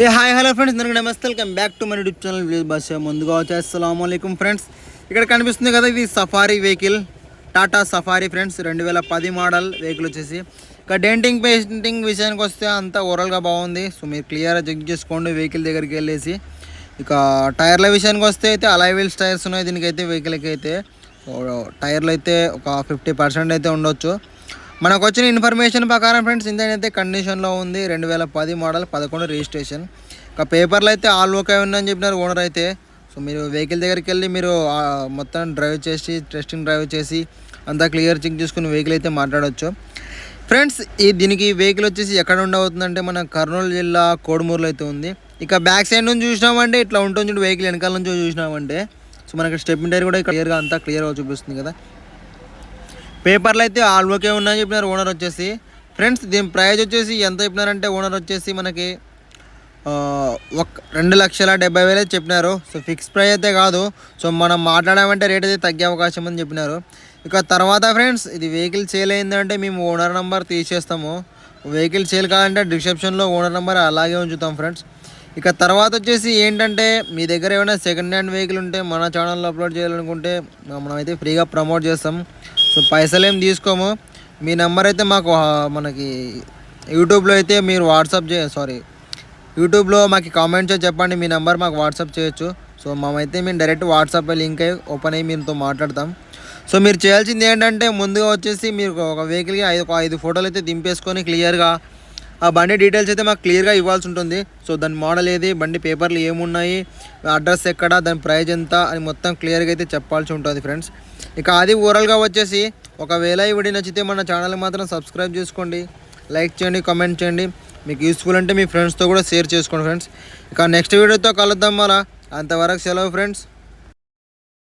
ఏ hi hello friends. అందరికీ నమస్తే. Welcome back to my YouTube channel village Bhasha. ముందుగా వచ్చి అస్సలం ఫ్రెండ్స్. ఇక్కడ కనిపిస్తుంది కదా ఇది safari vehicle. Tata safari friends. రెండు వేల పది మోడల్ వెహికల్ వచ్చేసి. ఇక డెంటింగ్ పెయింటింగ్ విషయానికి వస్తే అంతా ఓవరాల్గా బాగుంది. సో మీరు క్లియర్గా చెక్ చేసుకోండి వెహికల్ దగ్గరికి వెళ్ళేసి. ఇక టైర్ల విషయానికి వస్తే అయితే అలాయ్ వీల్స్ టైర్స్ ఉన్నాయి దీనికైతే వెహికల్కి అయితే టైర్లు అయితే ఒక ఫిఫ్టీ పర్సెంట్ అయితే ఉండొచ్చు. మనకు వచ్చిన ఇన్ఫర్మేషన్ ప్రకారం ఫ్రెండ్స్ ఇంజన్ అయితే కండిషన్లో ఉంది. రెండు వేల పది మోడల్ పదకొండు రిజిస్ట్రేషన్. ఇక పేపర్లు అయితే ఆల్ ఓకే ఉందని చెప్పినారు ఓనర్ అయితే. సో మీరు వెహికల్ దగ్గరికి వెళ్ళి మీరు మొత్తం డ్రైవ్ చేసి టెస్టింగ్ డ్రైవ్ చేసి అంతా క్లియర్ చెక్ చేసుకుని వెహికల్ అయితే మాట్లాడవచ్చు ఫ్రెండ్స్ ఈ దీనికి వెహికల్ వచ్చేసి ఎక్కడ ఉండవుతుందంటే మన కర్నూలు జిల్లా కోడుమూరులో అయితే ఉంది. ఇక బ్యాక్ సైడ్ నుంచి చూసినామంటే ఇట్లా ఉంటుంది వెహికల్ వెనకాల నుంచి చూసినామంటే. సో మనకి స్టెప్ టైర్ కూడా క్లియర్గా అంతా క్లియర్గా చూపిస్తుంది కదా. పేపర్లు అయితే ఆల్ ఓకే ఉన్నాయని చెప్పినారు ఓనర్ వచ్చేసి. ఫ్రెండ్స్ దీని ప్రైజ్ వచ్చేసి ఎంత చెప్పినారంటే ఓనర్ వచ్చేసి మనకి ఒక రెండు లక్షల డెబ్బై వేలు అయితే చెప్పినారు. సో ఫిక్స్ ప్రైస్ అయితే కాదు. సో మనం మాట్లాడామంటే రేట్ అయితే తగ్గే అవకాశం అని చెప్పినారు. ఇక తర్వాత ఫ్రెండ్స్ ఇది వెహికల్ సేల్ అయిందంటే మేము ఓనర్ నెంబర్ తీసేస్తాము. వెహికల్ సేల్ కావాలంటే డిస్క్రిప్షన్లో ఓనర్ నెంబర్ అలాగే ఉంచుతాం ఫ్రెండ్స్ ఇక తర్వాత వచ్చేసి ఏంటంటే మీ దగ్గర ఏమైనా సెకండ్ హ్యాండ్ వెహికల్ ఉంటే మన ఛానల్లో అప్లోడ్ చేయాలనుకుంటే మనమైతే ఫ్రీగా ప్రమోట్ చేస్తాం. సో పైసలు ఏం తీసుకోము. మీ నెంబర్ అయితే మాకు మనకి యూట్యూబ్లో అయితే మీరు వాట్సాప్ చే సారీ యూట్యూబ్లో మాకు కామెంట్స్ చెప్పండి. మీ నెంబర్ మాకు వాట్సాప్ చేయొచ్చు. సో మేమైతే మేము డైరెక్ట్ వాట్సాప్ లింక్ అయ్యి ఓపెన్ అయ్యి మీతో మాట్లాడతాం. సో మీరు చేయాల్సింది ఏంటంటే ముందుగా వచ్చేసి మీరు ఒక వెహికల్కి ఐదు ఒక ఐదు ఫోటోలు అయితే దింపేసుకొని క్లియర్గా ఆ బండి డీటెయిల్స్ అయితే మాకు క్లియర్గా ఇవ్వాల్సి ఉంటుంది. సో దాని మోడల్ ఏది బండి పేపర్లు ఏమున్నాయి అడ్రస్ ఎక్కడ దాని ప్రైజ్ ఎంత అని మొత్తం క్లియర్గా అయితే చెప్పాల్సి ఉంటుంది ఫ్రెండ్స్ ఇక అది ఓవరాల్గా వచ్చేసి ఒకవేళ ఈ వీడియో నచ్చితే మన ఛానల్ మాత్రం సబ్స్క్రైబ్ చేసుకోండి. లైక్ చేయండి కామెంట్ చేయండి. మీకు యూస్ఫుల్ అంటే మీ ఫ్రెండ్స్తో కూడా షేర్ చేసుకోండి ఫ్రెండ్స్ ఇక నెక్స్ట్ వీడియోతో కలుద్దాం మళ్ళా. అంతవరకు సెలవు ఫ్రెండ్స్